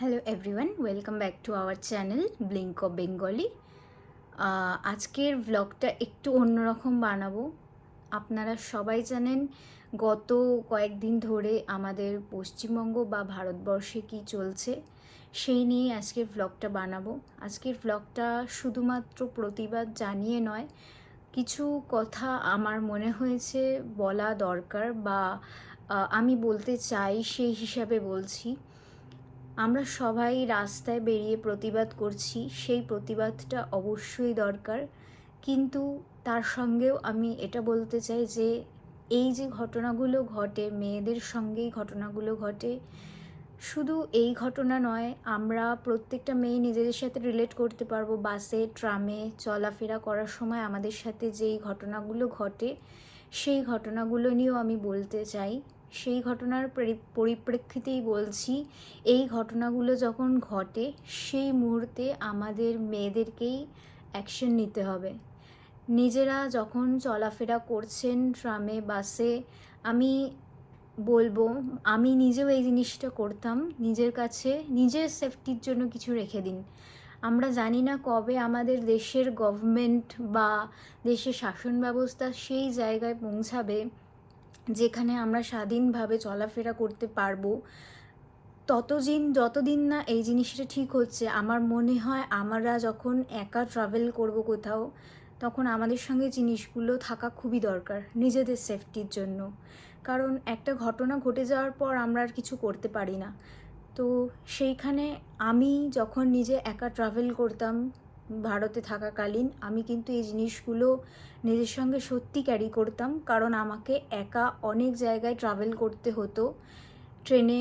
Hello everyone welcome back to our channel Blink of Bengali আজকের ভ্লগটা একটু অন্যরকম বানাবো। আপনারা সবাই জানেন গত কয়েকদিন ধরে আমাদের পশ্চিমবঙ্গ বা ভারতবর্ষে কি চলছে, সেই নিয়ে আজকের ভ্লগটা বানাবো। আজকের ভ্লগটা শুধুমাত্র প্রতিবাদ জানিয়ে নয়, কিছু কথা আমার মনে হয়েছে বলা দরকার বা আমি বলতে চাই সেই হিসাবে বলছি। আমরা সবাই রাস্তায় বেরিয়ে প্রতিবাদ করছি, সেই প্রতিবাদটা অবশ্যই দরকার। কিন্তু তার সঙ্গেও আমি এটা বলতে চাই যে, এই যে ঘটনাগুলো ঘটে, মেয়েদের সঙ্গেই ঘটনাগুলো ঘটে, শুধু এই ঘটনা নয়, আমরা প্রত্যেকটা মেয়ে নিজেদের সাথে রিলেট করতে পারব। বাসে, ট্রামে চলাফেরা করার সময় আমাদের সাথে যেই ঘটনাগুলো ঘটে, সেই ঘটনাগুলো নিয়েও আমি বলতে চাই। সেই ঘটনার পরি- পরিপ্রেক্ষিতেই বলছি, এই ঘটনাগুলো যখন ঘটে, সেই মুহূর্তে আমাদের মেয়েদেরকেই অ্যাকশন নিতে হবে। নিজেরা যখন চলাফেরা করছেন ট্রামে, বাসে, আমি বলব, আমি নিজেও এই জিনিসটা করতাম, নিজের কাছে নিজের সেফটির জন্য কিছু রেখে দিন। আমরা জানি না কবে আমাদের দেশের গভর্নমেন্ট বা দেশের শাসন ব্যবস্থা সেই জায়গায় পৌঁছাবে। যেখানে আমরা স্বাধীনভাবে চলাফেরা করতে পারব, ততদিন, যতদিন না এই জিনিসটা ঠিক হচ্ছে, আমার মনে হয় আমরা যখন একা ট্রাভেল করব কোথাও, তখন আমাদের সঙ্গে জিনিসগুলো থাকা খুবই দরকার, নিজেদের সেফটির জন্য। কারণ একটা ঘটনা ঘটে যাওয়ার পর আমরা আর কিছু করতে পারি না। তো সেইখানে আমি যখন নিজে একা ট্রাভেল করতাম ভারতে থাকাকালীন আমি কিন্তু এই জিনিসগুলো নিজের সঙ্গে সত্যি ক্যারি করতাম। কারণ আমাকে একা অনেক জায়গায় ট্রাভেল করতে হতো। ট্রেনে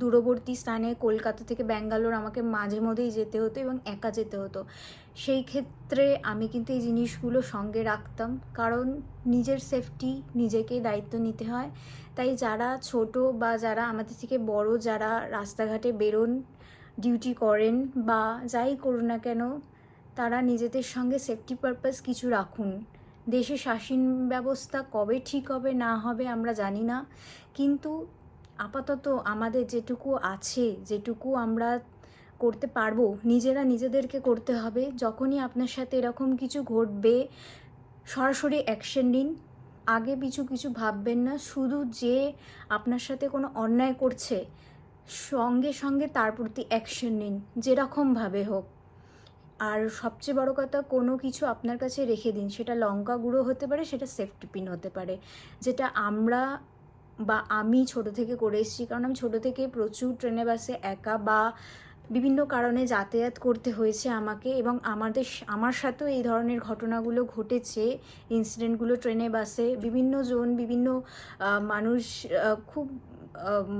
দূরবর্তী স্থানে কলকাতা থেকে ব্যাঙ্গালোর আমাকে মাঝে মধ্যেই যেতে হতো এবং একা যেতে হতো। সেই ক্ষেত্রে আমি কিন্তু এই জিনিসগুলো সঙ্গে রাখতাম। কারণ নিজের সেফটি নিজেকেই দায়িত্ব নিতে হয়। তাই যারা ছোট বা যারা আমাদের থেকে বড়, যারা রাস্তাঘাটে বেরোন ডিউটি করেন বা যাই করুন না কেন, তারা নিজেদের সঙ্গে সেফটি পারপাস কিছু রাখুন। দেশে শাসন ব্যবস্থা কবে ঠিক হবে, না হবে আমরা জানি না। কিন্তু আপাতত আমাদের যেটুকু আছে, যেটুকু আমরা করতে পারব, নিজেরা নিজেদেরকে করতে হবে। যখনই আপনার সাথে এরকম কিছু ঘটবে, সরাসরি অ্যাকশন নিন। আগে পিছু কিছু ভাববেন না। শুধু যে আপনার সাথে কোনো অন্যায় করছে সঙ্গে সঙ্গে তার প্রতি অ্যাকশন নিন যেরকমভাবে হোক। আর সবচেয়ে বড় কথা, কোনো কিছু আপনার কাছে রেখে দিন। সেটা লঙ্কা গুঁড়ো হতে পারে, সেটা সেফটি পিন হতে পারে। যেটা আমরা বা আমি ছোট থেকে করে এসেছি, কারণ আমি ছোট থেকে প্রচুর ট্রেনে বাসে একা বা বিভিন্ন কারণে যাতায়াত করতে হয়েছে আমাকে এবং আমাদের আমার সাথেও এই ধরনের ঘটনাগুলো ঘটেছে। ইনসিডেন্টগুলো ট্রেনে বাসে বিভিন্ন জন, বিভিন্ন মানুষ খুব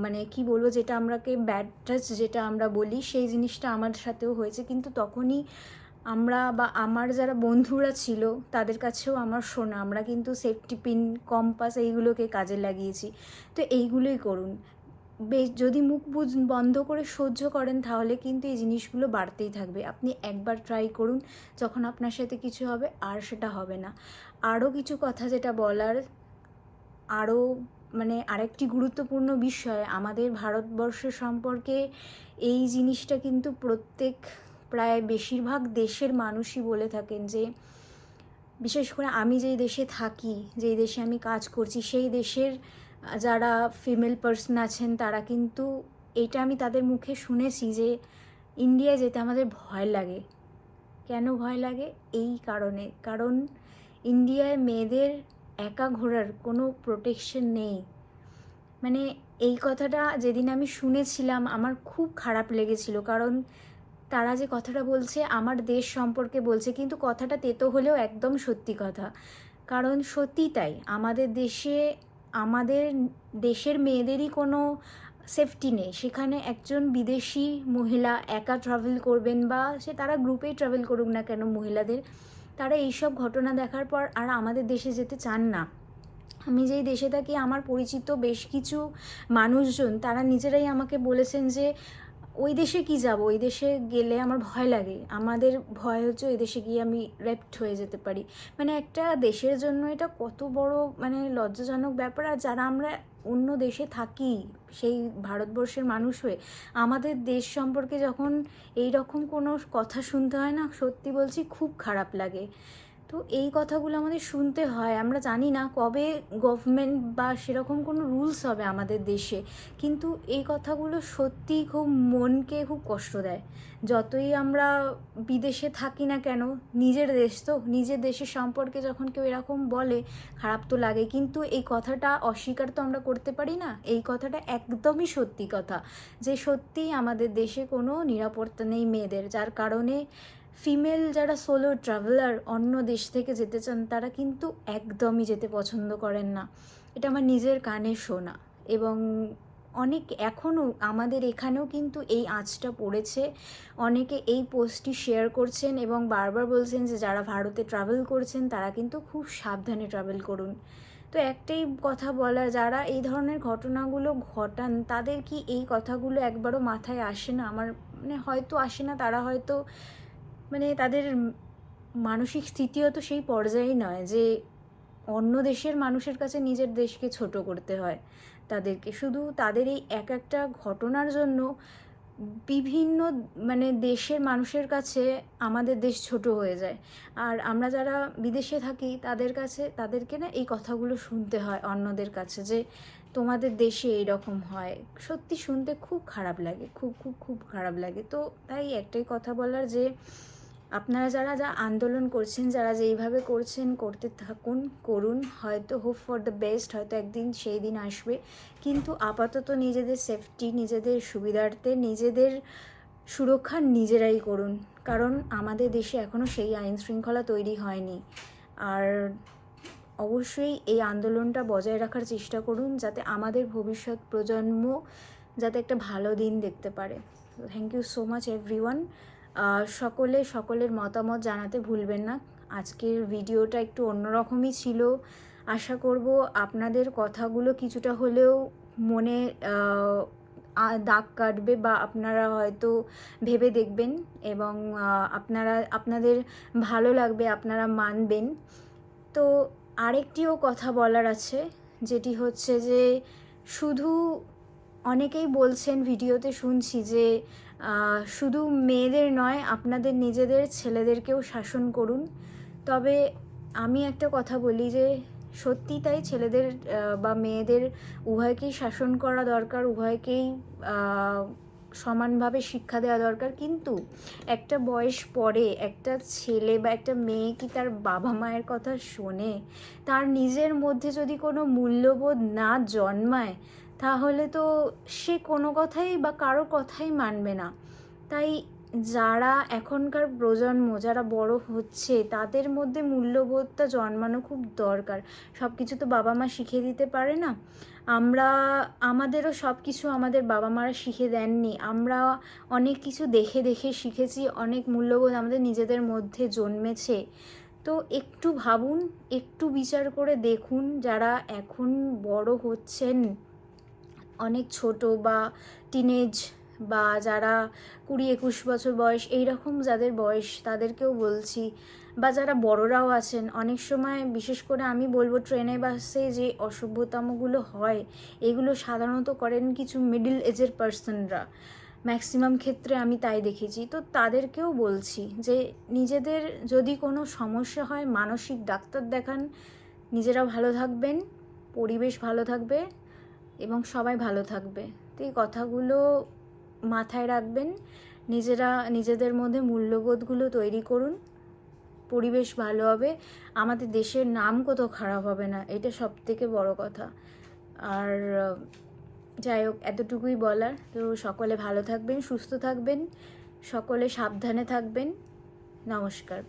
মানে কি বলব, যেটা আমরাকে ব্যাড টাচ যেটা আমরা বলি, সেই জিনিসটা আমার সাথেও হয়েছে। কিন্তু তখনই আমরা বা আমার যারা বন্ধুরা ছিল, তাদের কাছেও আমার শোনা। আমরা কিন্তু সেফটি পিন কম্পাস এইগুলোকে কাজে লাগিয়েছি। তো এইগুলোই করুন। বেশ যদি মুখ বুঝ বন্ধ করে সহ্য করেন, তাহলে কিন্তু এই জিনিসগুলো বাড়তেই থাকবে। আপনি একবার ট্রাই করুন, যখন আপনার সাথে কিছু হবে, আর সেটা হবে না। আরও কিছু কথা যেটা বলার, আরও মানে আরেকটি গুরুত্বপূর্ণ বিষয়, আমাদের ভারতবর্ষ সম্পর্কে এই জিনিসটা কিন্তু প্রত্যেক প্রায় বেশিরভাগ দেশের মানুষই বলে থাকেন যে, বিশেষ করে আমি যেই দেশে থাকি, যেই দেশে আমি কাজ করছি, সেই দেশের যারা ফিমেল পার্সন আছেন, তারা কিন্তু এটা আমি তাদের মুখে শুনেছি যে, ইন্ডিয়ায় যেতে আমাদের ভয় লাগে। কেন ভয় লাগে? এই কারণে। কারণ ইন্ডিয়ায় মেয়েদের একা ঘোরার কোনো প্রোটেকশন নেই। মানে এই কথাটা যেদিন আমি শুনেছিলাম, আমার খুব খারাপ লেগেছিল। কারণ তারা যে কথাটা বলছে, আমার দেশ সম্পর্কে বলছে, কিন্তু কথাটা তেতো হলেও একদম সত্যি কথা। কারণ সত্যি তাই, আমাদের দেশে, আমাদের দেশের মেয়েদেরই কোনো সেফটি নেই। সেখানে একজন বিদেশি মহিলা একা ট্রাভেল করবেন বা সে তারা গ্রুপেই ট্রাভেল করুক না কেন মহিলাদের তারা এইসব ঘটনা দেখার পর আর আমাদের দেশে যেতে চান না। আমি যেই দেশে থাকি, আমার পরিচিত বেশ কিছু মানুষজন, তারা নিজেরাই আমাকে বলেছেন যে, ওই দেশে কি যাব? ওই দেশে গেলে আমার ভয় লাগে। আমাদের ভয় হচ্ছে ওই দেশে গিয়ে আমি রেপ্ট হয়ে যেতে পারি। মানে একটা দেশের জন্য এটা কত বড় মানে লজ্জাজনক ব্যাপার। আর যারা আমরা অন্য দেশে থাকি, সেই ভারতবর্ষের মানুষ হয়ে, আমাদের দেশ সম্পর্কে যখন এই রকম কোনো কথা শুনতে হয় না, সত্যি বলছি খুব খারাপ লাগে। তো এই কথাগুলো আমাদের শুনতে হয়। আমরা জানি না কবে গভর্নমেন্ট বা সেরকম কোনো রুলস হবে আমাদের দেশে। কিন্তু এই কথাগুলো সত্যিই খুব মনকে খুব কষ্ট দেয়। যতই আমরা বিদেশে থাকি না কেন, নিজের দেশ তো, নিজের দেশের সম্পর্কে যখন কেউ এরকম বলে, খারাপ তো লাগে। কিন্তু এই কথাটা অস্বীকার তো আমরা করতে পারি না। এই কথাটা একদমই সত্যি কথা। যে সত্যিই আমাদের দেশে কোনো নিরাপত্তা নেই মেয়েদের। যার কারণে ফিমেল যারা সোলো ট্রাভেলার অন্য দেশ থেকে যেতে চান, তারা কিন্তু একদমই যেতে পছন্দ করেন না। এটা আমার নিজের কানে শোনা এবং অনেক এখনও আমাদের এখানেও কিন্তু এই আঁচটা পড়েছে। অনেকে এই পোস্টটি শেয়ার করছেন এবং বারবার বলছেন যে যারা ভারতে ট্রাভেল করছেন, তারা কিন্তু খুব সাবধানে ট্রাভেল করুন। তো একটাই কথা বলা যারা এই ধরনের ঘটনাগুলো ঘটান, তাদের কি এই কথাগুলো একবারও মাথায় আসে না? আমার মানে হয়তো আসে না, তারা হয়তো মানে তাদের মানসিক স্থিতিও তো সেই পর্যায়েই নয় যে অন্য দেশের মানুষের কাছে নিজের দেশকে ছোট করতে হয়। তাদেরকে শুধু তাদের এই এক একটা ঘটনার জন্য বিভিন্ন মানে দেশের মানুষের কাছে আমাদের দেশ ছোট হয়ে যায়। আর আমরা যারা বিদেশে থাকি, তাদের কাছে, তাদেরকে না এই কথাগুলো শুনতে হয় অন্যদের কাছে যে তোমাদের দেশে এইরকম হয়। সত্যি শুনতে খুব খারাপ লাগে, খুব খুব খুব খারাপ লাগে। তো তাই একটাই কথা বলার যে আপনারা যারা যা আন্দোলন করছেন, যারা যেইভাবে করছেন, করতে থাকুন, করুন। হয়তো হোপ ফর দ্য বেস্ট হয়তো একদিন সেই দিন আসবে। কিন্তু আপাতত নিজেদের সেফটি নিজেদের সুবিধার্থে, নিজেদের সুরক্ষা নিজেরাই করুন। কারণ আমাদের দেশে এখনও সেই আইন শৃঙ্খলা তৈরি হয়নি। আর অবশ্যই এই আন্দোলনটা বজায় রাখার চেষ্টা করুন, যাতে আমাদের ভবিষ্যৎ প্রজন্ম যাতে একটা ভালো দিন দেখতে পারে। Thank you so much everyone সকলে সকলের মতামত জানাতে ভুলবেন না। আজকের ভিডিওটা একটু অন্যরকমই ছিল। আশা করব আপনাদের কথাগুলো কিছুটা হলেও মনে দাগ কাটবে বা আপনারা হয়তো ভেবে দেখবেন এবং আপনারা, আপনাদের ভালো লাগবে, আপনারা মানবেন। তো আরেকটিও কথা বলার আছে, যেটি হচ্ছে যে শুধু অনেকেই বলছেন ভিডিওতে শুনছি যে শুধু মেয়েদের নয়, আপনাদের নিজেদের ছেলেদেরকেও শাসন করুন। তবে আমি একটা কথা বলি যে, সত্যি তাই ছেলেদের বা মেয়েদের উভয়কেই শাসন করা দরকার, উভয়কেই সমানভাবে শিক্ষা দেওয়া দরকার। কিন্তু একটা বয়স পরে একটা ছেলে বা একটা মেয়ে কি তার বাবা মায়ের কথা শোনে? তার নিজের মধ্যে যদি কোনো মূল্যবোধ না জন্মায় তাহলে তো সে কোনো কথাই বা কারও কথাই মানবে না। তাই যারা এখনকার প্রজন্ম, যারা বড় হচ্ছে, তাদের মধ্যে মূল্যবোধটা জন্মানো খুব দরকার। সব কিছু তো বাবা মা শিখিয়ে দিতে পারে না। আমরা, আমাদেরও সব কিছু আমাদের বাবা মারা শিখে দেননি। আমরা অনেক কিছু দেখে দেখে শিখেছি, অনেক মূল্যবোধ আমাদের নিজেদের মধ্যে জন্মেছে। তো একটু ভাবুন, একটু বিচার করে দেখুন যারা এখন বড় হচ্ছেন। অনেক ছোট বা টিনেজ বা যারা কুড়ি একুশ বছর বয়স এই রকম যাদের বয়স তাদেরকেও বলছি বা যারা বড়রাও আছেন, অনেক সময় বিশেষ করে আমি বলব ট্রেনে, বাসে যে অসভ্যতামগুলো হয়, এগুলো সাধারণত করেন কিছু মিডিল এজের পার্সনরা ম্যাক্সিমাম ক্ষেত্রে আমি তাই দেখেছি। তো তাদেরকেও বলছি যে নিজেদের যদি কোনো সমস্যা হয়, মানসিক ডাক্তার দেখান নিজেরা ভালো থাকবেন, পরিবেশ ভালো থাকবে। এবং সবাই ভালো থাকবে। তো এই কথাগুলো মাথায় রাখবেন। নিজেরা, নিজেদের মধ্যে মূল্যবোধগুলো তৈরি করুন। পরিবেশ ভালো হবে। আমাদের দেশের নাম কোথাও খারাপ হবে না। এটা সব থেকে বড় কথা। আর, যাই হোক, এতটুকুই বলার। তো সকলে ভালো থাকবেন, সুস্থ থাকবেন। সকলে সাবধানে থাকবেন। নমস্কার।